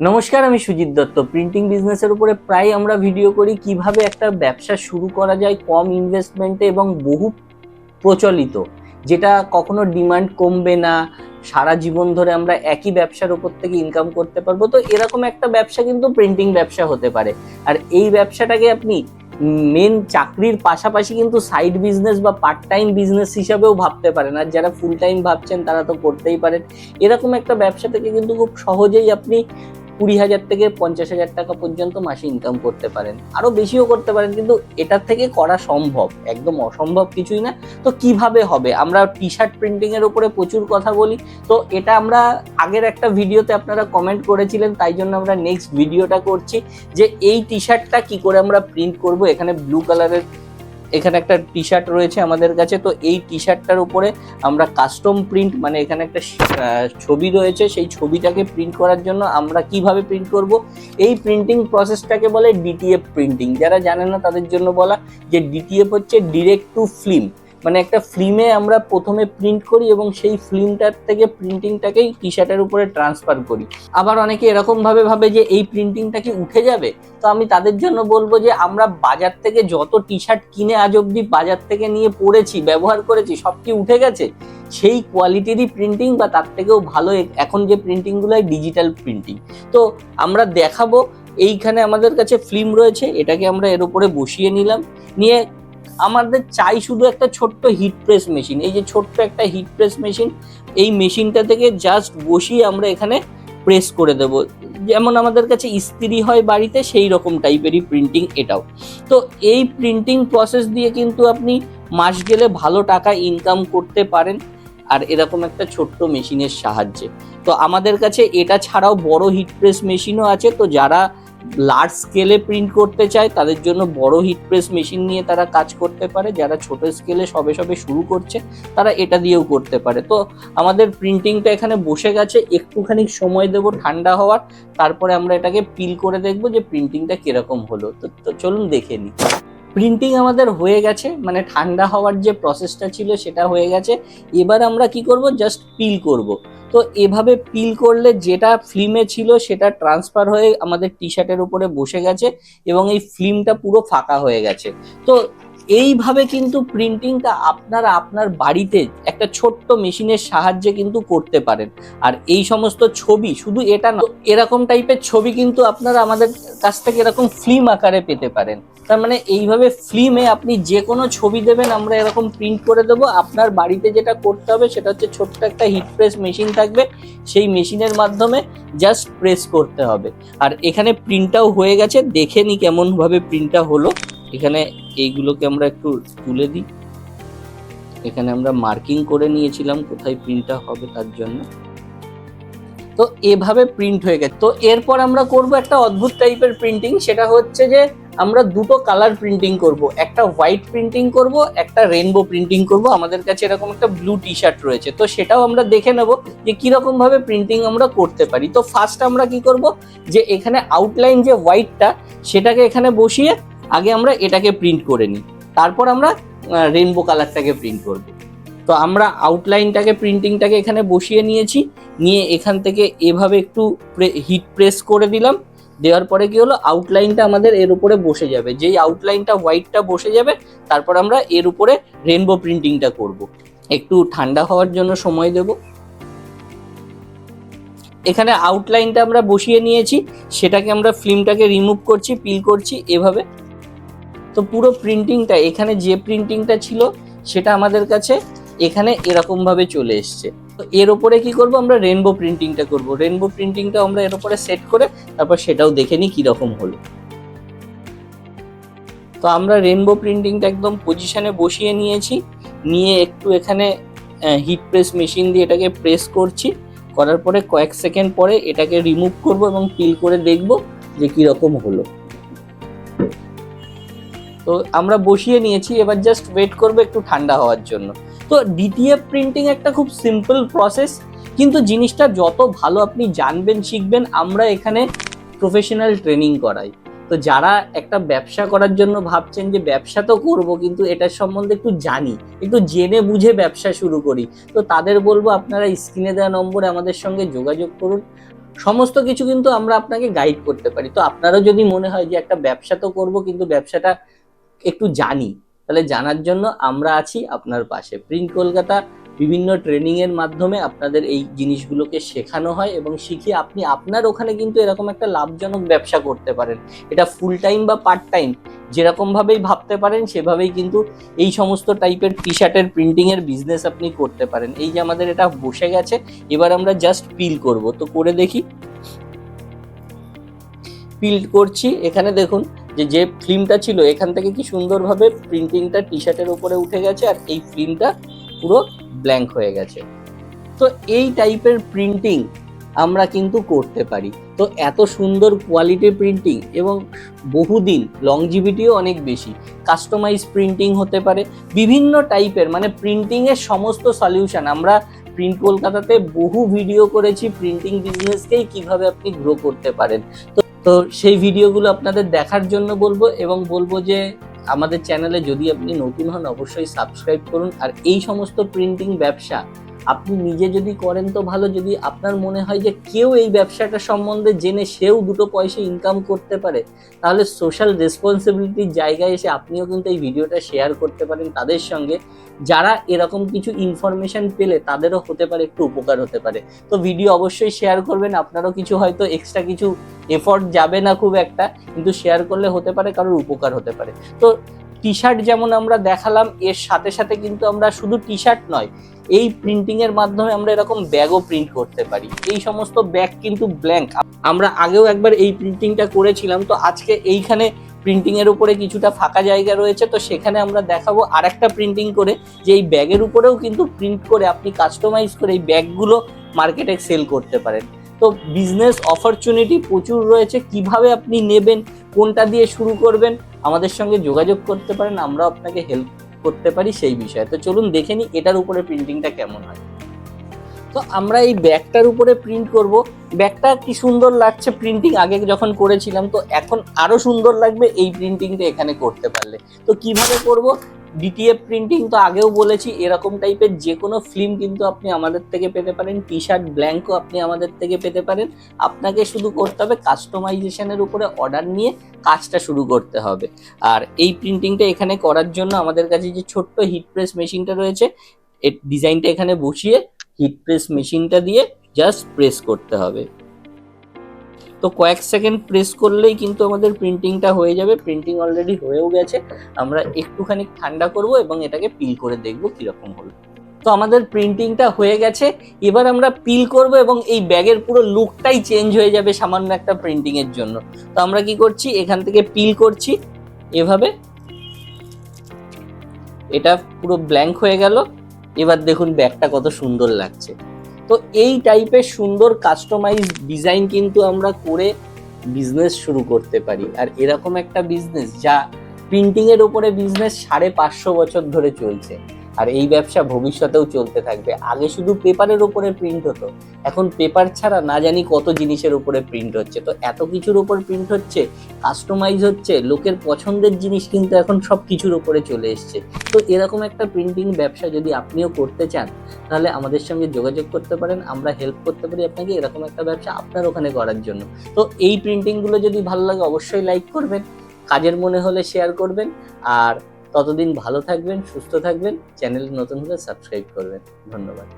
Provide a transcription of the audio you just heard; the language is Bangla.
নমস্কার, আমি সুজিত দত্ত। প্রিন্টিং বিজনেসের উপরে প্রায় আমরা ভিডিও করি কীভাবে একটা ব্যবসা শুরু করা যায় কম ইনভেস্টমেন্টে এবং বহু প্রচলিত, যেটা কখনো ডিমান্ড কমবে না, সারা জীবন ধরে আমরা একই ব্যবসার উপর থেকে ইনকাম করতে পারব। তো এরকম একটা ব্যবসা কিন্তু প্রিন্টিং ব্যবসা হতে পারে। আর এই ব্যবসাটাকে আপনি মেন চাকরির পাশাপাশি কিন্তু সাইড বিজনেস বা পার্ট টাইম বিজনেস হিসাবেও ভাবতে পারেন। আর যারা ফুল টাইম ভাবছেন তারা তো করতেই পারেন। এরকম একটা ব্যবসা থেকে কিন্তু খুব সহজেই আপনি কুড়ি হাজার থেকে পঞ্চাশ হাজার টাকা পর্যন্ত মাসে ইনকাম করতে পারেন। আরও বেশিও করতে পারেন, কিন্তু এটার থেকে করা সম্ভব, একদম অসম্ভব কিছুই না। তো কীভাবে হবে? আমরা টি শার্ট প্রিন্টিং এর উপরে প্রচুর কথা বলি। তো এটা আমরা আগের একটা ভিডিওতে আপনারা কমেন্ট করেছিলেন, তাই জন্য আমরা নেক্সট ভিডিওটা করছি যে এই টি শার্টটা কি করে আমরা প্রিন্ট করব? এখানে ব্লু কালারের এখানে একটা টি শার্ট রয়েছে আমাদের কাছে, তো এই টি শার্টটার উপরে আমরা কাস্টম প্রিন্ট মানে এখানে একটা ছবি রয়েছে, সেই ছবিটাকে প্রিন্ট করার জন্য আমরা কীভাবে প্রিন্ট করব? এই প্রিন্টিং প্রসেসটাকে বলে ডিটিএফ প্রিন্টিং যারা জানে না তাদের জন্য বলা যে ডিটিএফ হচ্ছে ডিরেক্ট টু ফিল্ম মানে একটা ফিল্মে আমরা প্রথমে প্রিন্ট করি এবং সেই ফিল্মটার থেকে প্রিন্টিংটাকেই টি শার্টের উপরে ট্রান্সফার করি। আবার অনেকে এরকম ভাবে যে এই প্রিন্টিংটা কি উঠে যাবে? তো আমি তাদের জন্য বলব যে আমরা বাজার থেকে যত টি শার্ট কিনে আজ অব্দি বাজার থেকে নিয়ে পরেছি ব্যবহার করেছি, সব কি উঠে গেছে? সেই কোয়ালিটিরই প্রিন্টিং বা তার থেকেও ভালো এখন যে প্রিন্টিংগুলো হয় ডিজিটাল প্রিন্টিং তো আমরা দেখাবো, এইখানে আমাদের কাছে ফিল্ম রয়েছে, এটাকে আমরা এর উপরে বসিয়ে নিলাম। নিয়ে আমাদের চাই শুধু একটা ছোট্ট হিট প্রেস মেশিন এই যে ছোট্ট একটা হিট প্রেস মেশিন এই মেশিনটা থেকে জাস্ট বসিয়ে আমরা এখানে প্রেস করে দেব। যেমন আমাদের কাছে ইস্ত্রি হয় বাড়িতে, সেই রকম টাইপেরই প্রিন্টিং এটাও। তো এই প্রিন্টিং প্রসেস দিয়ে কিন্তু আপনি মাস গেলে ভালো টাকা ইনকাম করতে পারেন, আর এরকম একটা ছোট্ট মেশিনের সাহায্যে। তো আমাদের কাছে এটা ছাড়াও বড় হিট প্রেস মেশিনও আছে। তো যারা লার্জ স্কেলে প্রিন্ট করতে চায়, তাদের জন্য বড় হিট প্রেস মেশিন নিয়ে তারা কাজ করতে পারে। যারা ছোট স্কেলে সবে সবে শুরু করছে, তারা এটা দিয়েও করতে পারে। তো আমাদের প্রিন্টিংটা এখানে বসে গেছে। একটুখানি সময় দেব ঠান্ডা হওয়ার, তারপরে আমরা এটাকে পিল করে দেখব যে প্রিন্টিংটা কীরকম হলো। তো চলুন দেখে নিই প্রিন্টিং আমাদের হয়ে গেছে মানে ঠান্ডা হওয়ার যে প্রসেসটা ছিল সেটা হয়ে গেছে। এবার আমরা কি করব? জাস্ট পিল করব। তো এভাবে পিল করলে যেটা ফিল্মে ছিল সেটা ট্রান্সফার হয়ে আমাদের টি শার্টের উপরে বসে গেছে এবং এই ফিল্মটা পুরো ফাঁকা হয়ে গেছে। তো এইভাবে কিন্তু প্রিন্টিংটা আপনারা আপনার বাড়িতে একটা ছোট্ট মেশিনের সাহায্যে কিন্তু করতে পারেন। আর এই সমস্ত ছবি শুধু এটা না, এরকম টাইপের ছবি কিন্তু আপনারা আমাদের কাছ থেকে এরকম ফিল্ম আকারে পেতে পারেন। তার মানে এইভাবে ফিল্মে আপনি যে কোনো ছবি দেবেন, আমরা এরকম প্রিন্ট করে দেবো। আপনার বাড়িতে যেটা করতে হবে সেটা হচ্ছে ছোট্ট একটা হিট প্রেস মেশিন থাকবে। সেই মেশিনের মাধ্যমে জাস্ট প্রেস করতে হবে। আর এখানে প্রিন্টটাও হয়ে গেছে। দেখে নি কেমনভাবে প্রিন্টটা হলো। এখানে এইগুলোকে আমরা একটু তুলে দিই। এখানে আমরা মার্কিং করে নিয়েছিলাম কোথায় প্রিন্টটা হবে তার জন্য। তো এভাবে প্রিন্ট হয়ে গেছে। তো এরপর আমরা করব একটা অদ্ভুত টাইপের প্রিন্টিং সেটা হচ্ছে যে আমরা দুটো কালার প্রিন্টিং করব। একটা হোয়াইট প্রিন্টিং করব, একটা রেনবো প্রিন্টিং করব। আমাদের কাছে এরকম একটা ব্লু টি শার্ট রয়েছে। তো সেটাও আমরা দেখে নেব যে কীরকম ভাবে প্রিন্টিং আমরা করতে পারি। তো ফার্স্ট আমরা কি করব যে এখানে আউটলাইন যে হোয়াইটটা সেটাকে এখানে বসিয়ে আগে আমরা এটাকে প্রিন্ট করে নিই। তারপর আমরা রেনবো কালারটাকে প্রিন্ট করব। তো আমরা আউটলাইনটাকে প্রিন্টিংটাকে এখানে বসিয়ে নিয়েছি। নিয়ে এখান থেকে এভাবে একটু হিট প্রেস করে দিলাম। দেওয়ার পরে কি হলো? আউটলাইনটা আমাদের এর উপরে বসে যাবে। যেই আউটলাইনটা হোয়াইটটা বসে যাবে, তারপর আমরা এর উপরে রেনবো প্রিন্টিংটা করব। একটু ঠান্ডা হওয়ার জন্য সময় দেব। এখানে আউটলাইনটা আমরা বসিয়ে নিয়েছি। সেটাকে আমরা ফিল্মটাকে রিমুভ করছি পিল করছি এভাবে। তো পুরো প্রিন্টিংটা এখানে যে প্রিন্টিংটা ছিল সেটা আমাদের কাছে এখানে এরকমভাবে চলে এসছে। তো এর ওপরে কি করব আমরা? রেনবো প্রিন্টিংটা করব। রেনবো প্রিন্টিংটা আমরা এর ওপরে সেট করে তারপর সেটাও দেখে নিই কীরকম হলো। তো আমরা রেনবো প্রিন্টিংটা একদম পজিশানে বসিয়ে নিয়েছি, নিয়ে একটু এখানে হিট প্রেস মেশিন দিয়ে এটাকে প্রেস করছি। করার পরে কয়েক সেকেন্ড পরে এটাকে রিমুভ করব এবং পিল করে দেখব যে কীরকম হলো। তো আমরা বসিয়ে নিয়েছি, এবার জাস্ট ওয়েট করব একটু ঠান্ডা হওয়ার জন্য। তো ডিটিএফ প্রিন্টিং একটা খুব সিম্পল প্রসেস কিন্তু জিনিসটা যত ভালো আপনি জানবেন, শিখবেন, আমরা এখানে প্রফেশনাল ট্রেনিং করাই। তো যারা একটা ব্যবসা করার জন্য ভাবছেন যে ব্যবসা তো করব, কিন্তু এটার সম্বন্ধে একটু জানি, একটু জেনে বুঝে ব্যবসা শুরু করি, তো তাদের বলব আপনারা স্ক্রিনে দেওয়া নম্বরে আমাদের সঙ্গে যোগাযোগ করুন। সমস্ত কিছু কিন্তু আমরা আপনাকে গাইড করতে পারি। তো আপনারও যদি মনে হয় যে একটা ব্যবসা তো করব, কিন্তু ব্যবসাটা একটু জানি। তাহলে জানার জন্য আমরা আছি আপনার পাশে। প্রিন্ট কলকাতা বিভিন্ন ট্রেনিং এর মাধ্যমে আপনাদের এই জিনিসগুলোকে শেখানো হয় এবং শিখিয়ে আপনি আপনার ওখানে কিন্তু এরকম একটা লাভজনক ব্যবসা করতে পারেন। এটা ফুল টাইম বা পার্ট টাইম যেরকম ভাবেই ভাবতে পারেন, সেভাবেই কিন্তু এই সমস্ত টাইপের টি শার্টের প্রিন্টিং এর বিজনেস আপনি করতে পারেন। এই যে আমাদের এটা বসে গেছে, এবার আমরা জাস্ট পিল করব। তো করে দেখি। পিল করছি, এখানে দেখুন যে যে ফিল্মটা ছিল, এখান থেকে কি সুন্দরভাবে প্রিন্টিংটা টি শার্টের উপরে উঠে গেছে আর এই ফিল্মটা পুরো ব্ল্যাঙ্ক হয়ে গেছে। তো এই টাইপের প্রিন্টিং আমরা কিন্তু করতে পারি। তো এত সুন্দর কোয়ালিটি প্রিন্টিং এবং বহুদিন লংজিভিটিও অনেক বেশি। কাস্টমাইজ প্রিন্টিং হতে পারে, বিভিন্ন টাইপের মানে প্রিন্টিংয়ের সমস্ত সলিউশন আমরা প্রিন্ট কলকাতাতে বহু ভিডিও করেছি প্রিন্টিং বিজনেসকেই কীভাবে আপনি গ্রো করতে পারেন। তো তো সেই ভিডিওগুলো আপনাদের দেখার জন্য বলব এবং বলব যে আমাদের চ্যানেলে যদি আপনি নতুন হন, অবশ্যই সাবস্ক্রাইব করুন। আর এই সমস্ত প্রিন্টিং ব্যবসা আপনি নিজে যদি করেন তো ভালো। যদি আপনার মনে হয় যে কেউ এই ব্যবসাটা সম্বন্ধে জেনে সেও দুটো পয়সা ইনকাম করতে পারে, তাহলে সোশ্যাল রেসপন্সিবিলিটির জায়গায় এসে আপনিও কিন্তু এই ভিডিওটা শেয়ার করতে পারেন তাদের সঙ্গে। যারা এরকম কিছু ইনফরমেশন পেলে তাদেরও হতে পারে, একটু উপকার হতে পারে। তো ভিডিও অবশ্যই শেয়ার করবেন, আপনারও কিছু হয়তো এক্সট্রা কিছু এফর্ট যাবে না খুব একটা, কিন্তু শেয়ার করলে হতে পারে, কারোর উপকার হতে পারে। তো টি শার্ট যেমন আমরা দেখালাম, এর সাথে সাথে কিন্তু আমরা শুধু টি শার্ট নয় এই প্রিন্টিং এর মাধ্যমে আমরা এরকম ব্যাগও প্রিন্ট করতে পারি। এই সমস্ত ব্যাগ কিন্তু ব্ল্যাঙ্ক আমরা আগেও একবার এই প্রিন্টিংটা করেছিলাম, তো আজকে এইখানে প্রিন্টিং এর উপরে কিছুটা ফাঁকা জায়গা রয়েছে, তো সেখানে আমরা দেখাবো আরেকটা প্রিন্টিং করে, যে এই ব্যাগের উপরেও কিন্তু প্রিন্ট করে আপনি কাস্টমাইজ করে এই ব্যাগগুলো মার্কেটে সেল করতে পারেন। তো বিজনেস অপরচুনিটি প্রচুর রয়েছে, কীভাবে আপনি নেবেন, কোনটা দিয়ে শুরু করবেন, আমাদের সঙ্গে যোগাযোগ করতে পারেন আমরা আপনাকে হেল্প করতে পারি সেই বিষয়ে। তো চলুন দেখে নিই এটার উপরে প্রিন্টিংটা কেমন হয়। তো আমরা এই ব্যাগটার উপরে প্রিন্ট করব। ব্যাগটা কি সুন্দর লাগছে প্রিন্টিং আগে যখন করেছিলাম, তো এখন আরও সুন্দর লাগবে এই প্রিন্টিংটা এখানে করতে পারলে। তো কীভাবে করব? ডিটিএফ প্রিন্টিং তো আগেও বলেছি, এরকম টাইপের যে কোনো ফিল্ম কিন্তু আপনি আমাদের থেকে পেতে পারেন টি শার্ট ব্ল্যাঙ্কও আপনি আমাদের থেকে পেতে পারেন। আপনাকে শুধু করতে হবে কাস্টমাইজেশনের উপরে অর্ডার নিয়ে কাজটা শুরু করতে হবে। আর এই প্রিন্টিংটা এখানে করার জন্য আমাদের কাছে যে ছোট্ট হিট প্রেস মেশিনটা রয়েছে ডিজাইনটা এখানে বসিয়ে হিট প্রেস মেশিনটা দিয়ে জাস্ট প্রেস করতে হবে। তো কয়েক সেকেন্ড প্রেস করলেই কিন্তু আমাদের প্রিন্টিংটা হয়ে যাবে। প্রিন্টিং অলরেডি হয়েও গেছে। আমরা একটুখানি ঠান্ডা করব এবং এটাকে পিল করে দেখব কীরকম হলো। তো আমাদের প্রিন্টিংটা হয়ে গেছে। এবার আমরা পিল করব এবং এই ব্যাগের পুরো লুকটাই চেঞ্জ হয়ে যাবে সামান্য একটা প্রিন্টিংয়ের জন্য। তো আমরা কি করছি? এখান থেকে পিল করছি। এভাবে। এটা পুরো ব্ল্যাঙ্ক হয়ে গেল। এবার দেখুন ব্যাগটা কত সুন্দর লাগছে। তো এই টাইপের সুন্দর কাস্টমাইজ ডিজাইন কিন্তু আমরা করে বিজনেস শুরু করতে পারি। আর এরকম একটা বিজনেস যা প্রিন্টিংয়ের ওপরে বিজনেস সাড়ে পাঁচশো বছর ধরে চলছে। আর এই ব্যবসা ভবিষ্যতেও চলতে থাকবে। আগে শুধু পেপারের উপরে প্রিন্ট হতো। এখন পেপার ছাড়া না জানি কত জিনিসের উপরে প্রিন্ট হচ্ছে। তো এত কিছুর উপর প্রিন্ট হচ্ছে কাস্টমাইজ হচ্ছে, লোকের পছন্দের জিনিস কিন্তু এখন সব কিছুর উপরে চলে এসছে। তো এরকম একটা প্রিন্টিং ব্যবসা যদি আপনিও করতে চান, তাহলে আমাদের সঙ্গে যোগাযোগ করতে পারেন, আমরা হেল্প করতে পারি আপনাকে এরকম একটা ব্যবসা আপনার ওখানে করার জন্য। তো এই প্রিন্টিংগুলো যদি ভালো লাগে অবশ্যই লাইক করবেন, কাজের মনে হলে শেয়ার করবেন, আর ততদিন ভালো থাকবেন সুস্থ থাকবেন চ্যানেল নতুন হলে সাবস্ক্রাইব করবেন। ধন্যবাদ।